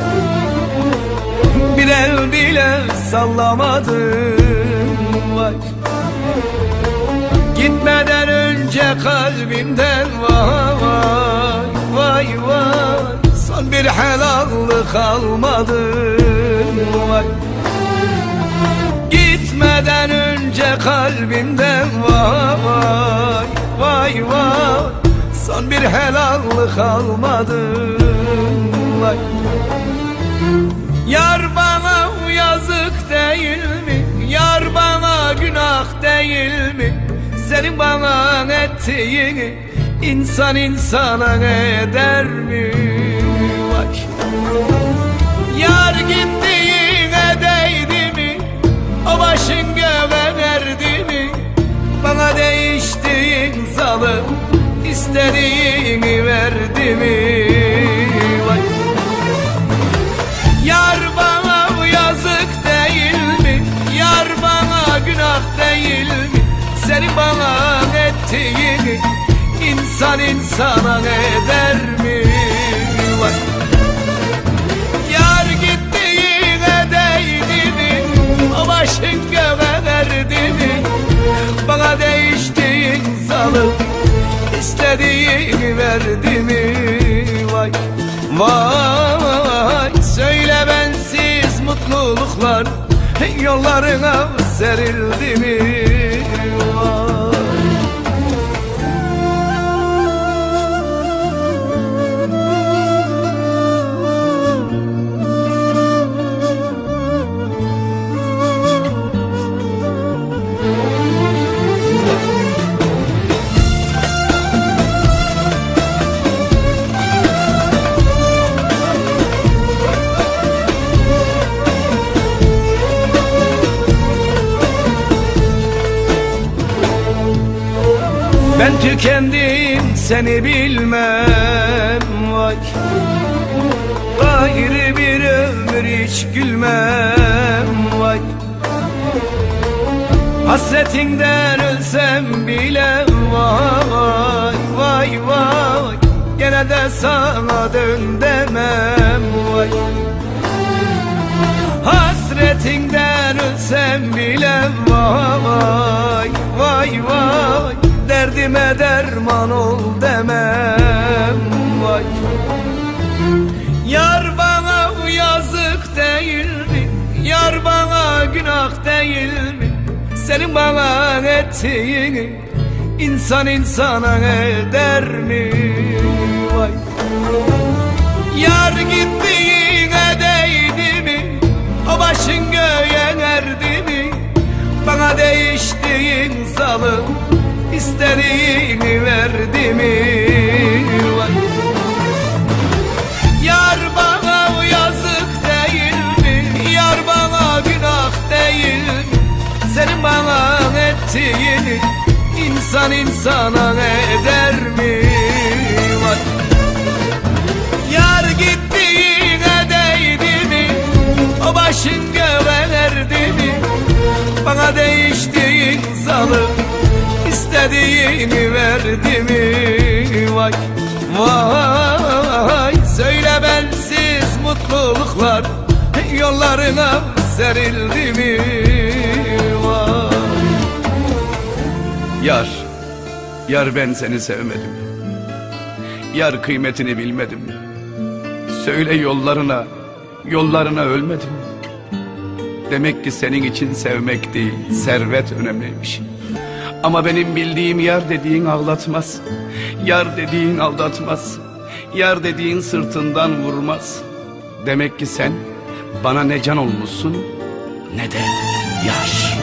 var Bir el bile sallamadım var Gitmeden önce kalbimden vay vay vay. Son bir helallık almadım vay. Gitmeden önce kalbimden vay vay vay. Son bir helallık almadım vay Yar bana yazık değil mi? Yar bana günah değil mi? Senin bana ettiğini insan insana eder mi? Vay. Yar gittiğine değdi mi? O başın göğe erdi mi? Bana değiştiğin zalim istediğini verdi mi? Günah değil mi? Senin bana ettiğini insan insana eder mi? Vay. Yar gittiğine değdi mi? O başın göğe erdi mi? Bana değiştiğin zalim istediğini verdi mi? Vay vay Söyle bensiz mutluluklar Yollarına serildi mi? Vay Ben tükendim seni bilmem. Vay. Gayrı bir ömür hiç gülmem. Vay. Hasretinden ölsem bile vay vay vay. Gene de sana dön demem. Vay. Hasretinden ölsem bile vay vay vay Derdime derman ol demem vay Yar bana yazık değil mi? Yar bana günah değil mi? Senin bana ettiğini insan insana eder mi? Vay Yar gittiğine değdi mi? O başın göğe erdi mi? Bana değiştiğin zalim istediğini verdi mi? Yar bana yazık değil mi? Yar bana günah değil mi? Senin bana ettiğini insan insana eder mi? Yar gittiğine değdi mi? O başın göğe erdi mi? Bana değiştiğin zalim istediğini verdi mi? Vay vay Söyle bensiz mutluluklar Yollarına serildi mi? Vay Yar, yar ben seni sevmedim Yar kıymetini bilmedim Söyle yollarına, yollarına ölmedim Demek ki senin için sevmek değil, servet önemliymiş. Ama benim bildiğim yar dediğin ağlatmaz. Yar dediğin aldatmaz. Yar dediğin sırtından vurmaz. Demek ki sen bana ne can olmuşsun ne de yaş.